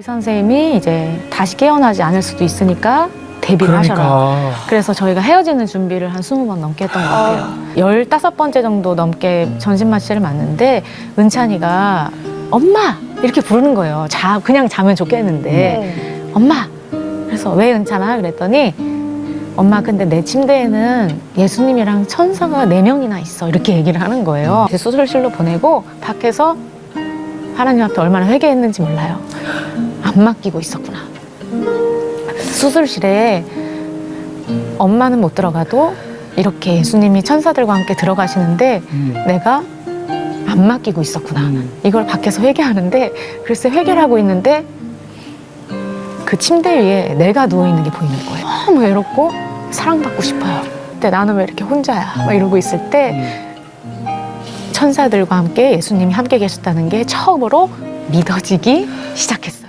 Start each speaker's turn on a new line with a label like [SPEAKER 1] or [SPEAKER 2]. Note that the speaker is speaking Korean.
[SPEAKER 1] 의사 선생님이 이제 다시 깨어나지 않을 수도 있으니까 데뷔를 하셔라.
[SPEAKER 2] 그러니까
[SPEAKER 1] 그래서 저희가 헤어지는 준비를 한 20번 넘게 했던 것 같아요. 15번째 정도 넘게 전신 마취를 맞는데 은찬이가 엄마! 이렇게 부르는 거예요. 자, 그냥 자면 좋겠는데 엄마! 그래서 왜 은찬아? 그랬더니 엄마 근데 내 침대에는 예수님이랑 천사가 네명이나 있어. 이렇게 얘기를 하는 거예요. 이제 수술실로 보내고 밖에서 하나님 앞에 얼마나 회개했는지 몰라요. 안 맡기고 있었구나. 수술실에 엄마는 못 들어가도 이렇게 예수님이 천사들과 함께 들어가시는데
[SPEAKER 2] 음.
[SPEAKER 1] 내가 안 맡기고 있었구나.
[SPEAKER 2] 음.
[SPEAKER 1] 이걸 밖에서 회개하는데 글쎄 회개를 하고 있는데 그 침대 위에 내가 누워 있는 게 보이는 거예요. 너무 외롭고 사랑받고 싶어요. 근데 나는 왜 이렇게 혼자야? 막 이러고 있을 때 천사들과 함께 예수님이 함께 계셨다는 게 처음으로 믿어지기 시작했어요.